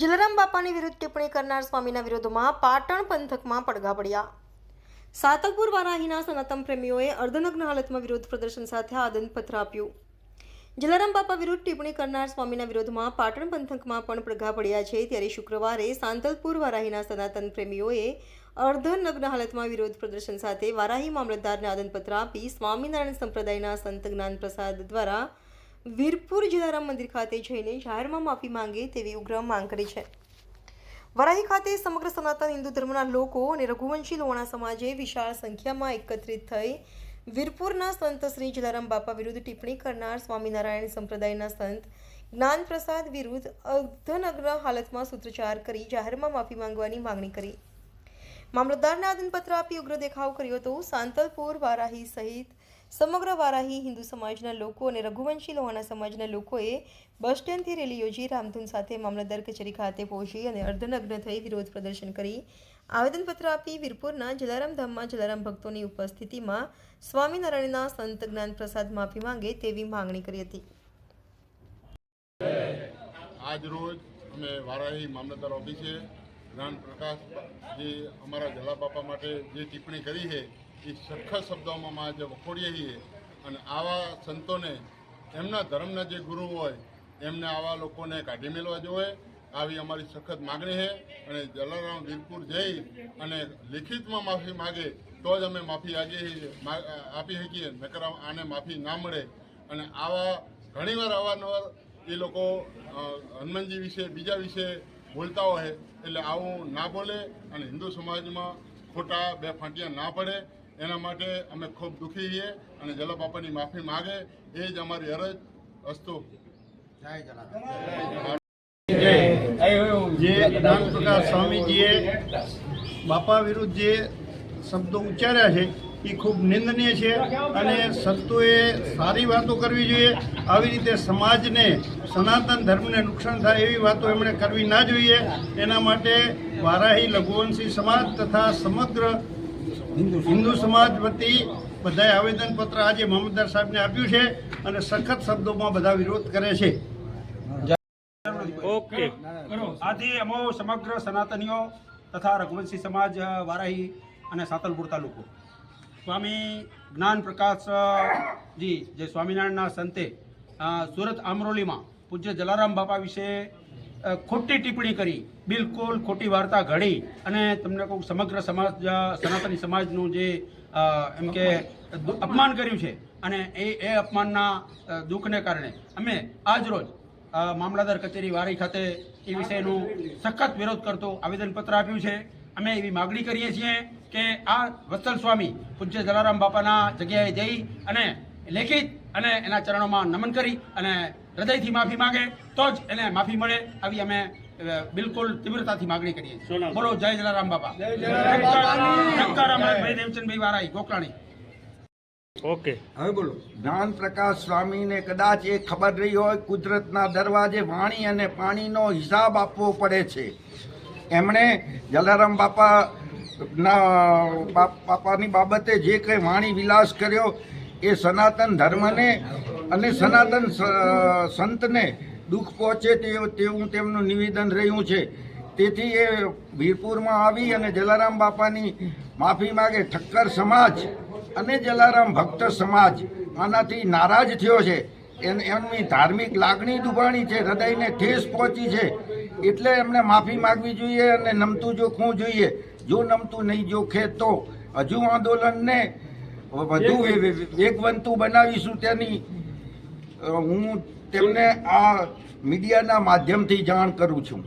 જલારામ બાપાની વિરુદ્ધ ટિપ્પણી કરનાર સ્વામીના વિરોધમાં પાટણ પંથકમાં પડઘા પડ્યા. સાતલપુર વારાહીના સનાતન પ્રેમીઓએ અર્ધનગ્ન હાલતમાં વિરોધ પ્રદર્શન સાથે આદનપત્ર આપ્યું. જલારામ બાપા વિરુદ્ધ ટિપ્પણી કરનાર સ્વામીના વિરોધમાં પાટણ પંથકમાં પણ પડઘા પડ્યા છે. ત્યારે શુક્રવારે સાંતલપુર વારાહીના સનાતન પ્રેમીઓએ અર્ધનગ્ન હાલતમાં વિરોધ પ્રદર્શન સાથે વારાહી મામલતદારને આદનપત્ર આપી સ્વામિનારાયણ સંપ્રદાયના સંત જ્ઞાન પ્રસાદ દ્વારા વીરપુર જલારામ મંદિર ખાતે જઈને જાહેરમાં માફી માંગે તેવી ઉગ્ર માંગ કરી છે. વરાહી ખાતે સમગ્ર સનાતન હિન્દુ ધર્મના લોકો અને રઘુવંશી લોણા સમાજે વિશાળ સંખ્યામાં એકત્રિત થઈ વીરપુરના સંત શ્રી જલારામ બાપા વિરુદ્ધ ટિપ્પણી કરનાર સ્વામિનારાયણ સંપ્રદાયના સંત જ્ઞાન પ્રસાદ વિરુદ્ધ અર્ધનગ્ન હાલતમાં સૂત્રોચ્ચાર કરી જાહેરમાં માફી માંગવાની માંગણી કરી. મામલતદારને આદનપત્ર આપી ઉગ્ર દેખાવ કર્યો હતો. સાંતલપુર, વારાહી સહિત સમગ્ર વારાહી હિન્દુ સમાજના લોકો અને રઘુવંશી લોહાણા સમાજના લોકોએ બસ સ્ટેન્ડથી રેલી યોજી રામધૂન સાથે મામલતદાર કચેરી ખાતે પહોંચી અને અર્ધનગ્ન થઈ વિરોધ પ્રદર્શન કરી. આવેદનપત્ર આપી વીરપુરના જલારામ ધામમાં જલારામ ભક્તોની ઉપસ્થિતિમાં સ્વામિનારાયણના સંત જ્ઞાન પ્રસાદ માફી માંગે તેવી માંગણી કરી હતી. આજરોજ અમે વારાહી મામલતદાર ઓફિસે જ્ઞાન પ્રકાશ જે અમારા જલા બાપા માટે જે ટિપ્પણી કરી છે એ સખત શબ્દોમાં માં જે વખોડીએ છીએ. અને આવા સંતોને, એમના ધર્મના જે ગુરુ હોય, એમને આવા લોકોને કાઢી મેળવા જોઈએ. આવી અમારી સખત માગણી છે. અને જલારામ વીરપુર જઈ અને લિખિતમાં માફી માગે, તો જ અમે માફી આગી આપી શકીએ. નકર આને માફી ના મળે. અને આવા ઘણીવાર અવારનવાર એ લોકો હનુમાનજી વિશે, બીજા વિશે બોલતા હોય, એટલે આવું ના બોલે. અને હિન્દુ સમાજમાં ખોટા બે ફાંટિયા ના પડે. એના માટે અમે ખૂબ દુઃખી છીએ અને જલા બાપાની માફી માગે એ જ અમારી અરજ. અસ્તુ. જે જ્ઞાન સ્વામીજીએ બાપા વિરુદ્ધ જે શબ્દો ઉચ્ચાર્યા છે એ ખૂબ નિંદનીય છે અને સંતોએ સારી વાતો કરવી જોઈએ. આવી રીતે સમાજને સનાતન ધર્મને નુકસાન થાય એવી વાતો એમણે કરવી ના જોઈએ. એના માટે વારાહી લઘુવંશી સમાજ તથા સમગ્ર હિન્દુ સમાજ. વતી બધાએ આવેદનપત્ર આજે મામલતદાર સાહેબને આપ્યું છે અને સખત શબ્દોમાં બધા વિરોધ કરે છે. ઓકે. આથી અમો સમગ્ર સનાતનીઓ તથા રઘુવંશી સમાજ વારાહી અને સાતલપુર તાલુકો. સ્વામી જ્ઞાન પ્રકાશ જી જે સ્વામિનારાયણના સંતે સુરત આમરોલીમાં પૂજ્ય જલારામ બાપા વિશે ખોટી ટિપ્પણી કરી બિલકુલ ખોટી વાર્તા ઘડી અને તમને કહું સમગ્ર સમાજ સનાતની સમાજનું જે એમ કે અપમાન કર્યું છે અને એ એ અપમાનના દુઃખને કારણે અમે આજ રોજ અ, કચેરી વારી ખાતે એ વિષયનું સખત વિરોધ કરતો આવેદનપત્ર આપ્યું છે. અમે એવી માગણી કરીએ છીએ કે આ વત્સલ સ્વામી પૂજ્ય જલારામ બાપાના જગ્યાએ જઈ અને લેખિત અને એના ચરણોમાં નમન કરી અને હૃદયથી માફી માંગે તો જ એને માફી મળે આવી અમે બિલકુલ તીવ્રતાથી માગણી કરીએ છીએ. બોલો જય જલારામ બાપા. ભાઈ દેવચંદભાઈ વારાઈ ગોકલાણી ઓકે. હવે બોલો. જ્ઞાન પ્રકાશ સ્વામીને કદાચ એ ખબર રહી હોય કુદરતના દરવાજે વાણી અને પાણીનો હિસાબ આપવો પડે છે. એમણે જલારામ બાપા ના બાપાની બાબતે જે કંઈ વાણી વિલાસ કર્યો એ સનાતન ધર્મને અને સનાતન સંતને દુઃખ પહોંચે તેવું તેમનું નિવેદન રહ્યું છે. તેથી એ વીરપુરમાં આવી અને જલારામ બાપાની માફી માગે ઠક્કર સમાજ અને જલારામ ભક્ત સમાજ આનાથી નારાજ થયો છે. એન એમની ધાર્મિક લાગણી દુભાણી છે હૃદયને ઠેસ પહોંચી છે. એટલે એમને માફી માગવી જોઈએ અને નમતું જોખવું જોઈએ. જો નમતું નહીં જોખે તો હજુ આંદોલનને વધુ વેગવંતું બનાવીશું તેની હું તેમને આ મીડિયાના માધ્યમથી જાણ કરું છું.